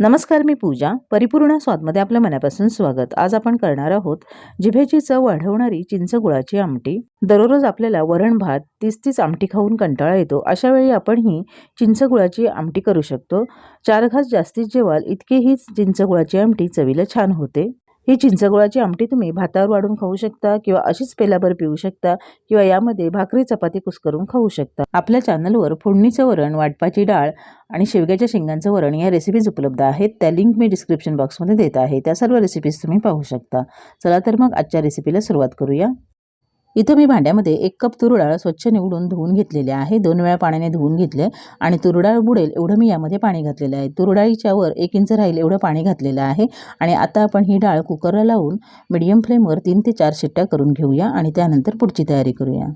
नमस्कार मी पूजा. परिपूर्ण स्वादमध्ये आपल्या मनापासून स्वागत. आज आपण करणार आहोत जिभेची चव वाढवणारी चिंचगुळाची आमटी. दररोज आपल्याला वरण भात तीच तीच आमटी खाऊन कंटाळा येतो. अशा वेळी आपण ही चिंचगुळाची आमटी करू शकतो. चार घास जास्तीत जेवाल इतकी ही चिंच गुळाची आमटी चवीला छान होते. ही चिंचगुळाची आमटी तुम्ही भातावर वाढून खाऊ शकता किंवा अशीच पेलाभर पिऊ शकता किंवा यामध्ये भाकरी चपाती कुस्करून खाऊ शकता. आपल्या चॅनलवर फोडणीचं वरण वाटपाची डाळ आणि शेवग्याच्या शेंगांचं वरण या रेसिपीज उपलब्ध आहेत. त्या लिंक मी डिस्क्रिप्शन बॉक्समध्ये देत आहे. त्या सर्व रेसिपीज तुम्ही पाहू शकता. चला तर मग आजच्या रेसिपीला सुरुवात करूया. इथं मी भांड्यामध्ये एक कप तुरडाळ स्वच्छ निवडून धुवून घेतलेले आहे. दोन वेळा पाण्याने धुवून घेतले आणि तुरडाळ बुडेल एवढं मी यामध्ये पाणी घातलेलं आहे. तुरडाळीच्यावर वर एक इंच राहील एवढं पाणी घातलेलं आहे. आणि आता आपण ही डाळ कुकरला लावून मिडियम फ्लेमवर तीन ते चार शिट्ट्या करून घेऊया आणि त्यानंतर पुढची तयारी करूया.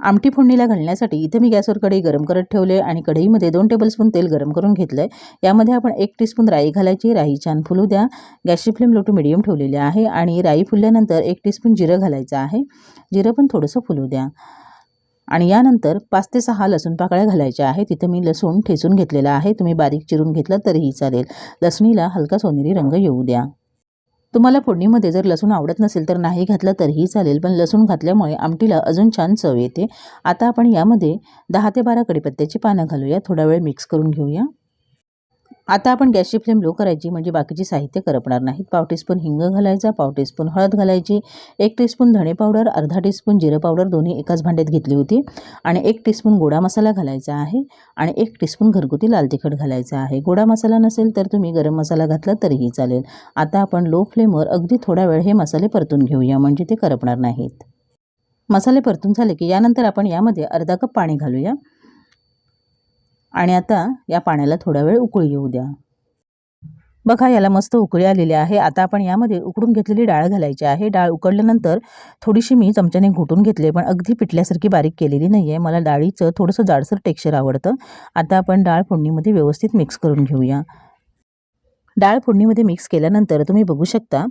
आमटी फोडणीला घालण्यासाठी इथे मी गॅसवर कढई गरम करत ठेवले आणि कढईमध्ये दोन टेबलस्पून तेल गरम करून घेतलं आहे यामध्ये आपण एक टीस्पून राई घालायची. राई छान फुलू द्या. गॅसची फ्लेम लो टू मिडियम ठेवलेली आहे आणि राई फुलल्यानंतर एक टीस्पून जिरं घालायचं आहे. जिरं पण थोडंसं फुलू द्या. आणि यानंतर पाच ते सहा लसूण पाकळ्या घालायच्या आहे तिथं मी लसूण ठेचून घेतलेला आहे. तुम्ही बारीक चिरून घेतलं तरीही चालेल. लसणीला हलका सोनेरी रंग येऊ द्या. तुम्हाला फोडणीमध्ये जर लसूण आवडत नसेल तर नाही घातलं तरीही चालेल पण लसूण घातल्यामुळे आमटीला अजून छान चव येते. आता आपण यामध्ये दहा ते बारा कडीपत्त्याची पानं घालूया. थोडा वेळ मिक्स करून घेऊया. आता आपण गॅसची फ्लेम लो करायची म्हणजे बाकीची साहित्य करपणार नाहीत. पाव टीस्पून हिंग घालायचा पाव टीस्पून हळद घालायची एक टीस्पून धणे पावडर अर्धा टीस्पून जिरं पावडर दोन्ही एकाच भांड्यात घेतली होती. आणि एक टीस्पून गोडा मसाला घालायचा आहे आणि एक टीस्पून घरगुती लाल तिखट घालायचा आहे. गोडा मसाला नसेल तर तुम्ही गरम मसाला घातला तरीही चालेल. आता आपण लो फ्लेमवर अगदी थोडा वेळ हे मसाले परतून घेऊया म्हणजे ते करपणार नाहीत. मसाले परतून झाले की यानंतर आपण यामध्ये अर्धा कप पाणी घालूया. आणि आता या पाण्याला थोडा वेळ उकळी येऊ द्या. बघा याला मस्त उकळी आलेली आहे. आता आपण यामध्ये उकडून घेतलेली डाळ घालायची आहे. डाळ उकडल्यानंतर थोडीशी मी चमच्याने घोटून घेतली पण अगदी पिटल्यासारखी बारीक केलेली नाही आहे मला डाळीचं थोडंसं जाडसर टेक्स्चर आवडतं. आता आपण डाळ फोडणीमध्ये व्यवस्थित मिक्स करून घेऊया. डाळ फोडणीमध्ये मिक्स केल्यानंतर तुम्ही बघू शकता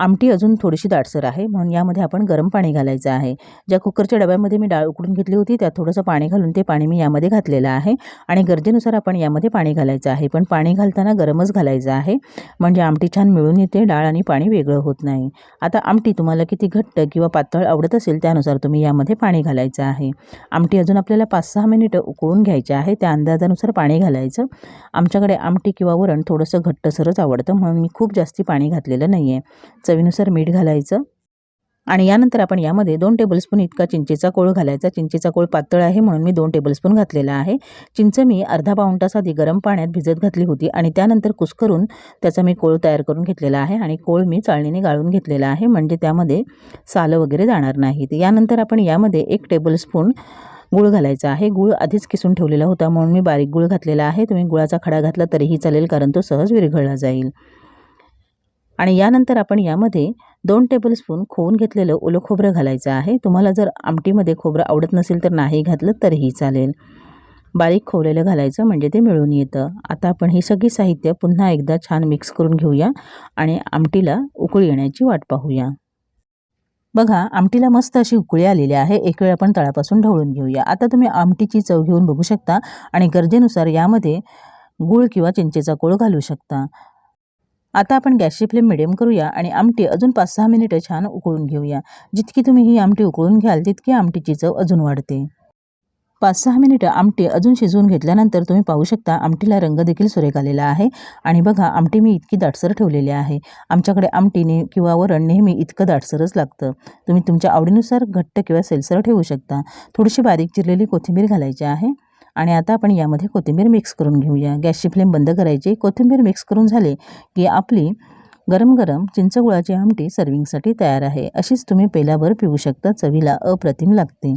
आमटी अजून थोडीशी दाटसर आहे म्हणून यामध्ये आपण गरम पाणी घालायचं आहे. ज्या कुकरच्या डब्यामध्ये मी डाळ उकडून घेतली होती त्यात थोडंसं पाणी घालून ते पाणी मी यामध्ये घातलेलं आहे. आणि गरजेनुसार आपण यामध्ये पाणी घालायचं आहे पण पाणी घालताना गरमच घालायचं आहे. म्हणजे आमटी छान मिळून येते डाळ आणि पाणी वेगळं होत नाही. आता आमटी तुम्हाला किती घट्ट किंवा पातळ आवडत असेल त्यानुसार तुम्ही यामध्ये पाणी घालायचं आहे. आमटी अजून आपल्याला पाच सहा मिनिटं उकळून घ्यायची आहे त्या अंदाजानुसार पाणी घालायचं. आमच्याकडे आमटी किंवा वरण थोडंसं घट्टसरच आवडतं म्हणून मी खूप जास्ती पाणी घातलेलं नाही आहे चवीनुसार मीठ घालायचं. आणि यानंतर आपण यामध्ये दोन टेबलस्पून इतका चिंचेचा कोळ घालायचा. चिंचेचा कोळ पातळ आहे म्हणून मी दोन टेबलस्पून घातलेला आहे. चिंच मी अर्धा पाऊण तास आधी गरम पाण्यात भिजत घातली होती आणि त्यानंतर कुस्करून त्याचा मी कोळ तयार करून घेतलेला आहे आणि कोळ मी चाळणीने गाळून घेतलेला आहे. म्हणजे त्यामध्ये सालं वगैरे जाणार नाहीत. यानंतर आपण यामध्ये एक टेबलस्पून गुळ घालायचा आहे. गुळ आधीच किसून ठेवलेला होता म्हणून मी बारीक गुळ घातलेला आहे. तुम्ही गुळाचा खडा घातला तरीही चालेल कारण तो सहज विरघळला जाईल. आणि यानंतर आपण यामध्ये दोन टेबलस्पून खोवून घेतलेलं ओलं खोबरं घालायचं आहे. तुम्हाला जर आमटीमध्ये खोबरं आवडत नसेल तर नाही घातलं तरीही चालेल. बारीक खोवलेलं घालायचं म्हणजे ते मिळून येतं. आता आपण ही सगळी साहित्य पुन्हा एकदा छान मिक्स करून घेऊया आणि आमटीला उकळी येण्याची वाट पाहूया. बघा आमटीला मस्त अशी उकळी आलेली आहे. एक वेळ आपण तळापासून ढवळून घेऊया. आता तुम्ही आमटीची चव घेऊन बघू शकता आणि गरजेनुसार यामध्ये गूळ किंवा चिंचेचा कोळ घालू शकता. आता आपण गॅसची फ्लेम मिडियम करूया आणि आमटी अजून पाच सहा मिनिटं छान उकळून घेऊया. जितकी तुम्ही ही आमटी उकळून घ्याल तितकी आमटीची चव अजून वाढते. पाच सहा मिनिटं आमटी अजून शिजवून घेतल्यानंतर तुम्ही पाहू शकता आमटीला रंग देखील सुरेख आलेला आहे. आणि बघा आमटी मी इतकी दाटसर ठेवलेली आहे. आमच्याकडे आमटीने किंवा वरण नेहमी इतकं दाटसरच लागतं. तुम्ही तुमच्या आवडीनुसार घट्ट किंवा सेलसर ठेवू शकता. थोडीशी बारीक चिरलेली कोथिंबीर घालायची आहे. आणि आता आपण यामध्ये कोथिंबीर मिक्स करून घेऊया. गॅसची फ्लेम बंद करायची. कोथिंबीर मिक्स करून झाले की आपली गरम गरम चिंचगुळाची आमटी सर्विंगसाठी तयार आहे. अशीच तुम्ही पेल्यावर पिऊ शकता. चवीला अप्रतिम लागते.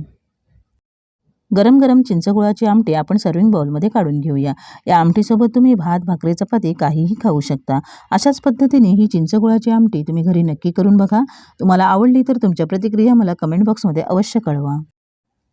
गरम गरम चिंचगुळाची आमटी आपण सर्विंग बाउलमध्ये काढून घेऊया. या आमटीसोबत तुम्ही भात भाकरी चपाती काहीही खाऊ शकता. अशाच पद्धतीने ही चिंचगुळाची आमटी तुम्ही घरी नक्की करून बघा. तुम्हाला आवडली तर तुमच्या प्रतिक्रिया मला कमेंट बॉक्समध्ये अवश्य कळवा.